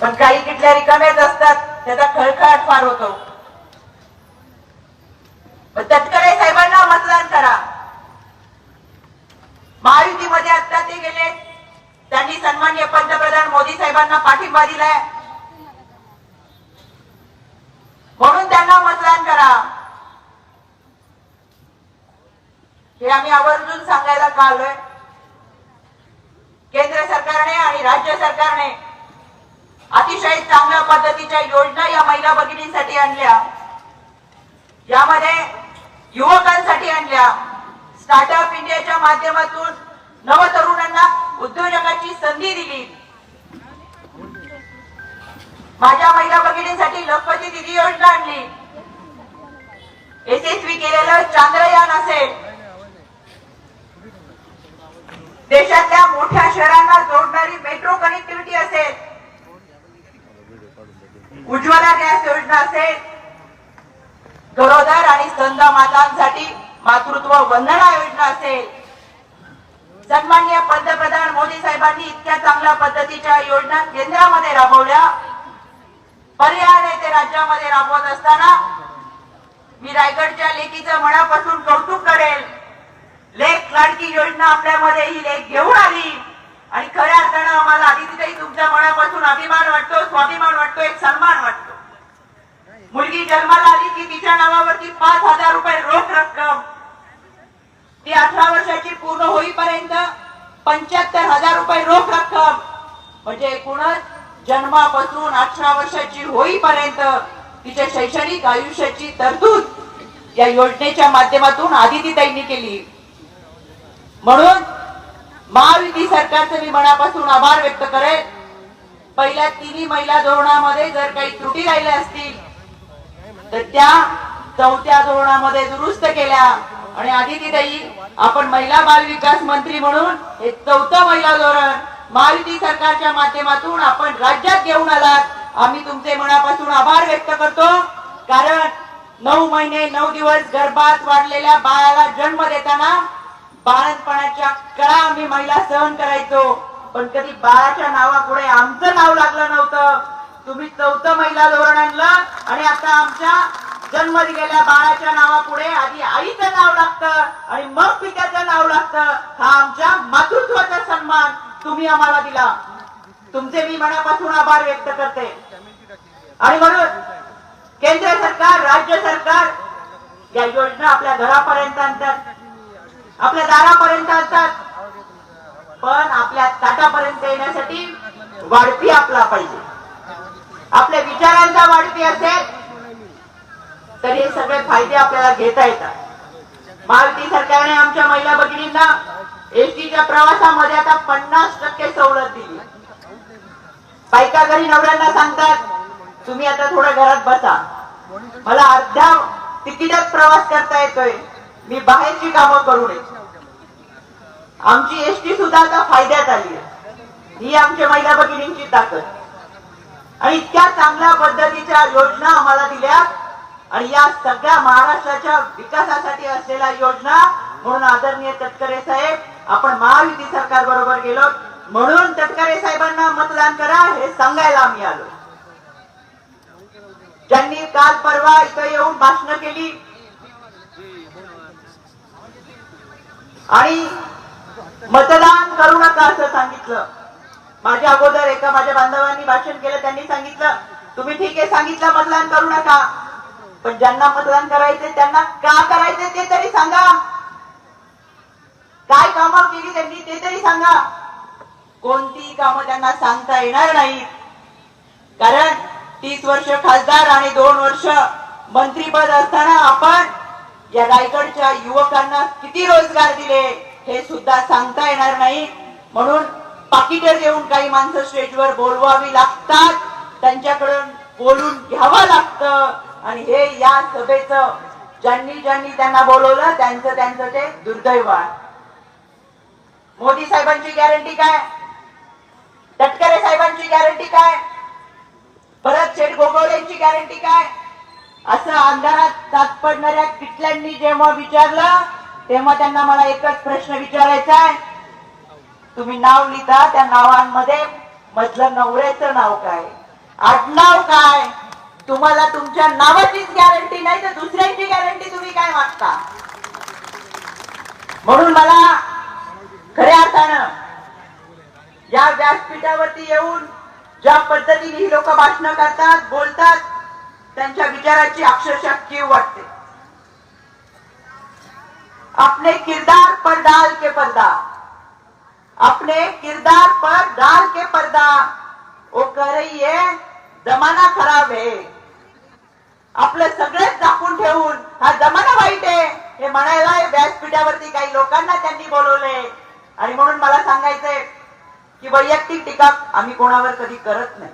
पण काही किटल्या रिकाम्याच असतात त्याचा खळखळाट फार होतो. पण तटकरे साहेबांना मतदान करा. महायुतीमध्ये आता ते गेले. त्यांनी सन्मान्य पंतप्रधान मोदी साहेबांना पाठिंबा दिलाय. म्हणून त्यांना मतदान करा. हे आम्ही आवर्जून सांगायला का आलोय केंद्र सरकारने आणि राज्य सरकारने अतिशय चांगल्या पद्धतीच्या योजना या महिला भगिनींसाठी आणल्या. यामध्ये युवकांसाठी आणल्या. स्टार्टअप इंडियाच्या माध्यमातून नवतरुणांना उद्योजकाची संधी दिली. माझ्या महिला भगिनींसाठी लखपती दिदी योजना आणली. यशस्वी केलेलं चांद्रयान असेल. देशातल्या मोठ्या शहरांना जोडणारी मेट्रो कनेक्टिव्हिटी असेल. उज्ज्वला गॅस योजना असेल गरोदर आणि स्तंद मातांसाठी मातृत्व वंदना योजना असेल. सन्मान्य पंतप्रधान मोदी साहेबांनी इतक्या चांगल्या पद्धतीच्या योजना केंद्रामध्ये राबवल्या. पर्याय ते राज्यामध्ये राबवत असताना मी रायगडच्या लेकीचं मनापासून कौतुक करेल. लेख लाडकी योजना आपल्यामध्ये ही लेख घेऊन आली. आणि खऱ्या अर्थानं आम्हाला आदितीताई तुमच्या मनापासून अभिमान वाटतो स्वाभिमान एक सन्मान वाटतो. मुलगी जन्माला आली की तिच्या नावावरती पाच हजार रुपये रोख रक्कम. ती अठरा वर्षाची पूर्ण होईपर्यंत पंच्याहत्तर हजार रुपये रोख रक्कम. म्हणजे एकूणच जन्मापासून अठरा वर्षाची होईपर्यंत तिच्या शैक्षणिक आयुष्याची तरतूद या योजनेच्या माध्यमातून आदितीताईंनी केली. म्हणून महायुती सरकारचे मी मनापासून आभार व्यक्त करेल पहिल्या तिन्ही महिला धोरणामध्ये जर काही त्रुटी राहिल्या असतील तर त्या चौथ्या धोरणामध्ये दुरुस्त केल्या. आणि आदितीताई आपण महिला बाल विकास मंत्री म्हणून हे चौथं महिला धोरण महायुती सरकारच्या माध्यमातून आपण राज्यात घेऊन आलात. आम्ही तुमचे मनापासून आभार व्यक्त करतो. कारण नऊ महिने नऊ दिवस गर्भात वाढलेल्या बाळाला जन्म देताना बाळणपणाच्या कळा आम्ही महिला सहन करायचो. पण कधी बाळाच्या नावापुढे आमचं नाव लागलं नव्हतं. तुम्ही चौथं महिला धोरण आणलं आणि आता आमच्या जन्म दिलेल्या बाळाच्या नावापुढे आधी आईचं नाव लागतं आणि मग पित्याचं नाव लागतं. हा आमच्या मातृत्वाचा सन्मान तुम्ही आम्हाला दिला. तुमचे मी मनापासून आभार व्यक्त करते. आणि म्हणून केंद्र सरकार राज्य सरकार या योजना आपल्या घरापर्यंत आणतात. आपल्या दारापर्यंत आणतात. पण आपल्या ताटापर्यंत येण्यासाठी वाढपी आपला पाहिजे. आपल्या विचारांचा वाढपी असेल तर हे सगळे फायदे आपल्याला घेता येतात. मालती सरकारने आमच्या महिला भगिनींना एसटीच्या प्रवासामध्ये आता पन्नास टक्के सवलत दिली. बायका घरी नवऱ्यांना सांगतात तुम्ही आता थोडं घरात बसा. मला अर्ध्या तिकिटात प्रवास करता येतोय. मी बाहेरची कामं करू नये. आमची एसटी सुद्धा आता फायद्यात आली आहे. ही आमच्या महिला भगिनींची ताकद. आणि इतक्या चांगल्या पद्धतीच्या योजना आम्हाला दिल्या आणि या सगळ्या महाराष्ट्राच्या विकासासाठी असलेल्या योजना म्हणून आदरणीय तटकरे साहेब आपण महायुती सरकार बरोबर गेलो. म्हणून तटकरे साहेबांना मतदान करा हे सांगायला आम्ही आलो. ज्यांनी काल परवा इथं येऊन भाषण केली. आणि मतदान करू नका असं सांगितलं. माझ्या अगोदर एका माझ्या बांधवांनी भाषण केलं त्यांनी सांगितलं तुम्ही ठीक आहे सांगितलं मतदान करू नका. पण ज्यांना मतदान करायचे त्यांना का करायचे ते तरी सांगा. काय कामं केली त्यांनी ते तरी सांगा. कोणती कामं त्यांना सांगता येणार नाहीत कारण तीस वर्ष खासदार आणि दोन वर्ष मंत्रीपद असताना आपण या रायगडच्या युवकांना किती रोजगार दिले? हे सुद्धा सांगता येणार नाही. म्हणून पाकिटं देऊन काही माणसं स्टेजवर बोलवावी लागतात. त्यांच्याकडून बोलून घ्यावं लागतं. आणि हे या सभेचं ज्यांनी ज्यांनी त्यांना बोलवलं त्यांचं त्यांचं ते दुर्दैव आहे. मोदी साहेबांची गॅरंटी काय? तटकरे साहेबांची गॅरंटी काय? भरत शेठ गोगवलेंची गॅरंटी काय? असं अंधारात तात पडणाऱ्या किटल्यांनी जेव्हा विचारलं तेव्हा त्यांना मला एकच प्रश्न विचारायचा आहे. तुम्ही नाव लिहिता त्या नावांमध्ये मधलं नवऱ्याचं नाव काय? आडनाव काय? तुम्हाला तुमच्या नावाचीच गॅरंटी नाही तर दुसऱ्यांची गॅरंटी तुम्ही काय मागता? म्हणून मला खऱ्या अर्थानं या व्यासपीठावरती येऊन ज्या पद्धतीने ही लोक भाषण करतात बोलतात त्यांच्या विचाराची अक्षरशः कीव वाटते. अपने किरदार पर डाल के पर्दा। अपने किरदार पर डाल के पर्दा। वो कह रही है जमाना खराब है। आपलं सगळेच दाखवून ठेवून हा जमाना वाईट आहे. हे म्हणायला व्यासपीठावरती काही लोकांना त्यांनी बोलवलंय. आणि म्हणून मला सांगायचंय की वैयक्तिक टीका आम्ही कोणावर कधी करत नाही.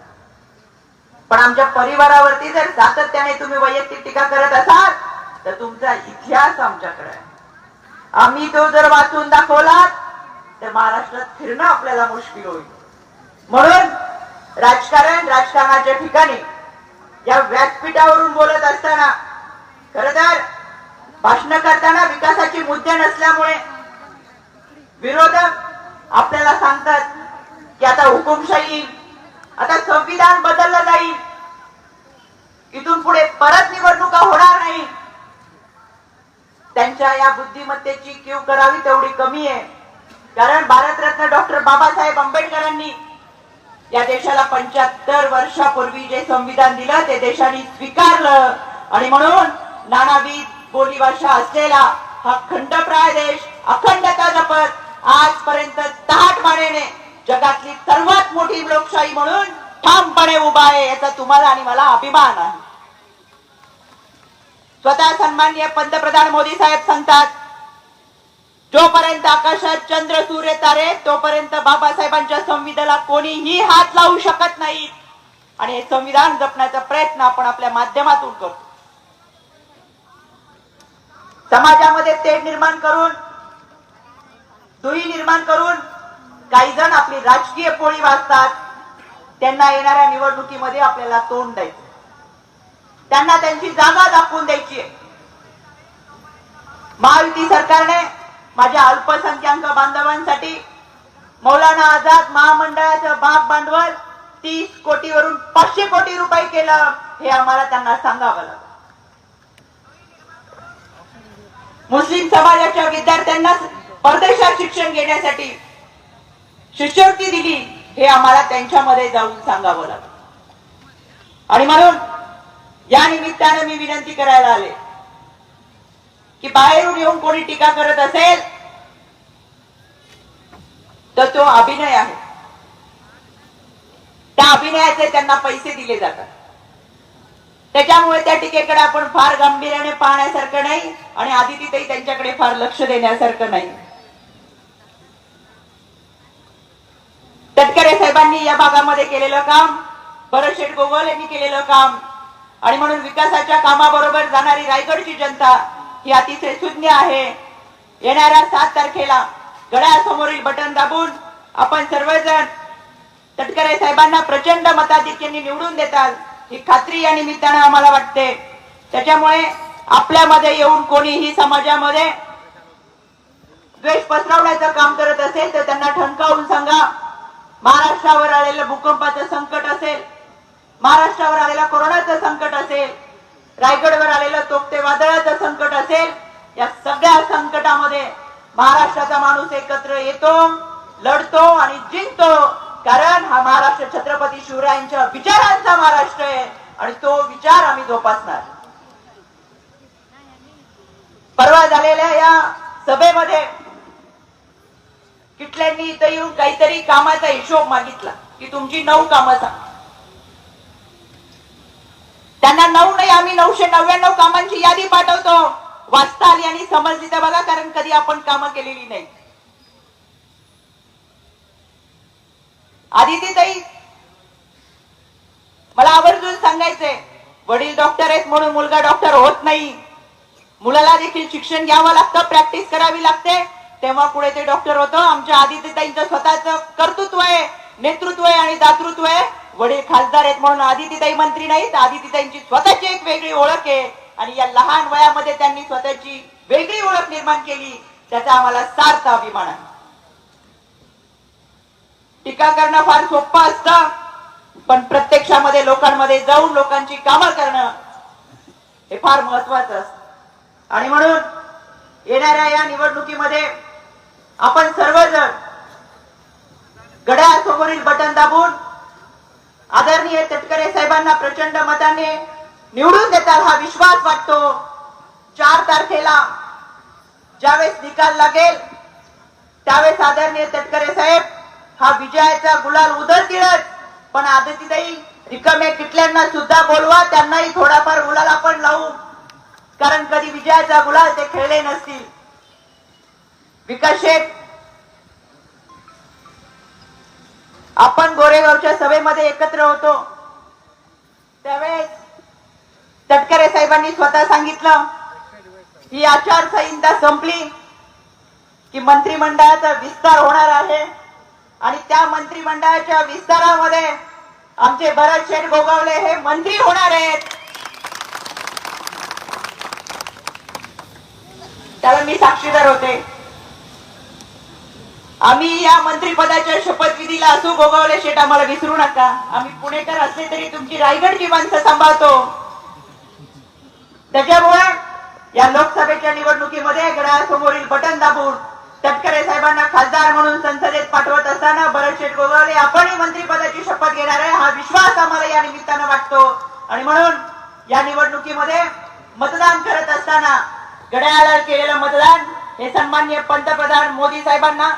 पण आमच्या परिवारावरती जर सातत्याने तुम्ही वैयक्तिक टीका करत असाल तर तुमचा इतिहास आमच्याकडे आहे. आम्ही तो जर वाचून दाखवला तर महाराष्ट्रात फिरणं आपल्याला मुश्किल होईल. म्हणून राजकारण राजकारणाच्या ठिकाणी या व्यासपीठावरून बोलत असताना खर तर भाषण करताना विकासाची मुद्दे नसल्यामुळे विरोधक आपल्याला सांगतात की आता हुकुमशाही आता संविधान बदललं जाईल इथून पुढे परत निवडणुका होणार नाही त्यांच्या या बुद्धिमत्तेची कीव करावी तेवढी कमी आहे. कारण भारतरत्न डॉक्टर बाबासाहेब आंबेडकरांनी या देशाला पंच्याहत्तर वर्षापूर्वी जे संविधान दिलं ते देशाने स्वीकारलं. आणि म्हणून नानाविध बोलीभाषा असलेला हा खंडप्राय देश अखंडता जपत आजपर्यंत तहाट मानेने जगातली सर्वात मोठी लोकशाही म्हणून ठामपणे उभा आहे याचा तुम्हाला आणि मला अभिमान आहे. स्वतः सन्माननीय पंतप्रधान मोदी साहेब सांगतात जोपर्यंत आकाशात चंद्र सूर्य तारे तोपर्यंत बाबासाहेबांच्या संविधानाला कोणीही हात लावू शकत नाही. आणि हे संविधान जपण्याचा प्रयत्न आपण आपल्या माध्यमातून करतो समाजामध्ये तेढ निर्माण करून दुही निर्माण करून काही जण आपली राजकीय पोळी वाचतात त्यांना येणाऱ्या निवडणुकीमध्ये आपल्याला तोंड द्यायचं. त्यांना त्यांची जागा दाखवून द्यायची. आहे महायुती सरकारने माझ्या अल्पसंख्याक बांधवांसाठी मौलाना आझाद महामंडळाचं भाग भांडवल तीस कोटीवरून पाचशे कोटी रुपये केलं हे आम्हाला त्यांना सांगावं लागलं. मुस्लिम समाजाच्या विद्यार्थ्यांना परदेशात शिक्षण घेण्यासाठी शिष्यवृत्ती दिली हे आम्हाला त्यांच्यामध्ये जाऊन सांगावं लागलं. आणि म्हणून या निमित्ताने मी विनंती करायला आले की बाहेरून येऊन कोणी टीका करत असेल तर तो अभिनय आहे. त्या अभिनयाचे त्यांना पैसे दिले जातात. त्याच्यामुळे त्या टीकेकडे आपण फार गांभीर्याने पाहण्यासारखं नाही आणि आधी तिथेही त्यांच्याकडे फार लक्ष देण्यासारखं नाही. तटकरे साहेबांनी या भागामध्ये केलेलं काम भरतशेठ गोगोल यांनी केलेलं काम आणि म्हणून विकासाच्या कामाबरोबर जाणारी रायगडची जनता ही अतिशय शून्य आहे. येणाऱ्या सात तारखेला गळ्यासमोरील बटन दाबून आपण सर्वजण तटकरे साहेबांना प्रचंड मताधिक्यांनी निवडून देतात ही खात्री या निमित्तानं आम्हाला वाटते. त्याच्यामुळे आपल्यामध्ये येऊन कोणीही समाजामध्ये द्वेष पसरवण्याचं काम करत असेल तर त्यांना ठणकावून सांगा. महाराष्ट्रावर आलेलं भूकंपाचं संकट असेल महाराष्ट्रावर आलेला कोरोनाचं संकट असेल रायगडवर आलेलं तोपते वादळाचं संकट असेल या सगळ्या संकटामध्ये महाराष्ट्राचा माणूस एकत्र येतो लढतो आणि जिंकतो. कारण हा महाराष्ट्र छत्रपती शिवरायांच्या विचारांचा महाराष्ट्र आहे आणि तो विचार आम्ही जोपासणार. परवा झालेल्या या सभेमध्ये किटल्यांनी इथं येऊन काहीतरी कामाचा हिशोब मागितला. की तुमची नऊ कामं सांग त्यांना नऊ नाही आम्ही नऊशे नव्याण्णव कामांची यादी पाठवतो. वाचता आली आणि समजली तर बघा कारण कधी आपण कामं केलेली नाही. आदिती ताई मला आवर्जून सांगायचंय वडील डॉक्टर आहेत म्हणून मुलगा डॉक्टर होत नाही. मुलाला देखील शिक्षण घ्यावं लागतं प्रॅक्टिस करावी लागते. तेव्हा पुढे ते डॉक्टर होतं. आमच्या आदितीताईंचं स्वतःच कर्तृत्व आहे नेतृत्व आहे आणि दातृत्व आहे. वडील खासदार आहेत म्हणून आदितीताई मंत्री नाहीत. आदितीताईंची स्वतःची एक वेगळी ओळख आहे. आणि या लहान वयामध्ये त्यांनी स्वतःची वेगळी ओळख निर्माण केली. त्याचा आम्हाला सार्थ अभिमान आहे. टीका करणं फार सोपं असतं पण प्रत्यक्षामध्ये लोकांमध्ये जाऊन लोकांची कामं करणं हे फार महत्वाचं असतं. आणि म्हणून येणाऱ्या या निवडणुकीमध्ये आपण सर्वजण घड्याळासमोरील बटन दाबून आदरणीय तटकरे साहेबांना प्रचंड मताने निवडून देतात हा विश्वास वाटतो. चार तारखेला ज्यावेळेस निकाल लागेल त्यावेळेस आदरणीय तटकरे साहेब हा विजयाचा गुलाल उधळतीलच. पण आदतीताई रिकमे किटल्यांना सुद्धा बोलवा त्यांनाही थोडाफार गुलाल आपण लावू. कारण कधी विजयाचा गुलाल ते खेळले नसतील. विकास आपण गोरेगावच्या सभेमध्ये एकत्र होतो. त्यावेळेस तटकरे साहेबांनी स्वतः सांगितलं ही आचारसंहिता संपली की मंत्रिमंडळाचा विस्तार होणार आहे. आणि त्या मंत्रिमंडळाच्या विस्तारामध्ये आमचे भरत शेठ गोगावले हे मंत्री होणार आहेत. त्याला मी साक्षीदार होते. आम्ही या मंत्रिपदाच्या शपथविधीला असू गोगावले शेट आम्हाला विसरू नका. आम्ही पुणेकर असले तरी तुमची रायगडची माणसं सांभाळतो. त्याच्यामुळे या लोकसभेच्या निवडणुकीमध्ये घड्याळासमोरील बटन दाबून तटकरे साहेबांना खासदार म्हणून संसदेत पाठवत असताना भरत शेठ गोगावले आपणही मंत्रीपदाची शपथ घेणार आहे हा विश्वास आम्हाला या निमित्तानं वाटतो. आणि म्हणून या निवडणुकीमध्ये मतदान करत असताना घड्याळाला केलेलं मतदान हे सन्मान्य पंतप्रधान मोदी साहेबांना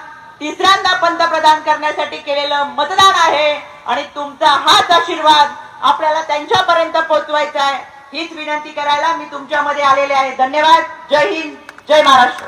तिसऱ्यांदा पंतप्रधान करण्यासाठी केलेलं मतदान आहे आणि तुमचा हाच आशीर्वाद आपल्याला त्यांच्यापर्यंत पोहोचवायचा आहे. हीच विनंती करायला मी तुमच्यामध्ये आलेले आहे. धन्यवाद. जय हिंद. जय महाराष्ट्र.